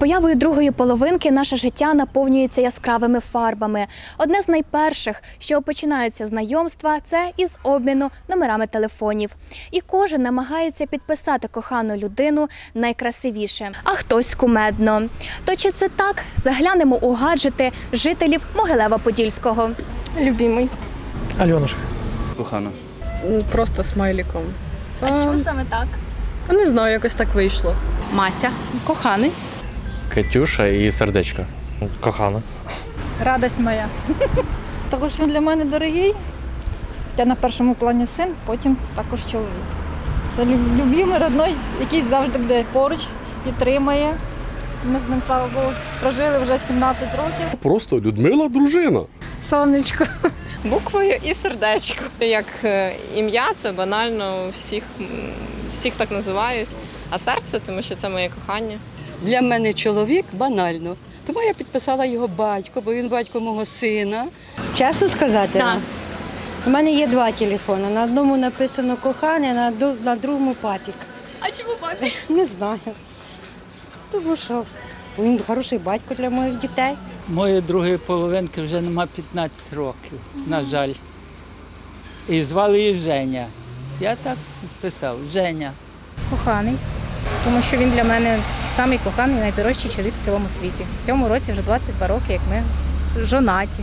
появою другої половинки наше життя наповнюється яскравими фарбами. Одне з найперших, що починаються знайомства, це із обміну номерами телефонів. І кожен намагається підписати кохану людину найкрасивіше, а хтось кумедно. То чи це так? Заглянемо у гаджети жителів Могилева-Подільського. Любимий. Альонушка. Кохана. Просто смайліком. А чому саме так? Не знаю, якось так вийшло. Мася, коханий. Катюша і сердечко. Кохана. радость моя. Того що він для мене дорогий. Хоча на першому плані син, потім також чоловік. Це люб- любимий, родной, який завжди буде поруч, підтримає. Ми з ним, слава Богу, прожили вже 17 років. Просто Людмила дружина. Сонечко. Буквою і сердечко. Як е, ім'я, це банально, всіх, всіх так називають. А серце, тому що це моє кохання. Для мене чоловік банально. Тому я підписала його батько, бо він батько мого сина. Чесно сказати, Так. вам? у мене є два телефони. На одному написано кохання, на, ду- на другому папік. А чому папі? Не знаю. Тому що він хороший батько для моїх дітей. Моєї другої половинки вже нема 15 років, на жаль. І звали її Женя. Я так писав Женя. Коханий, тому що він для мене самий коханий, найдорожчий чоловік в цілому світі. В цьому році вже 22 роки, як ми жонаті.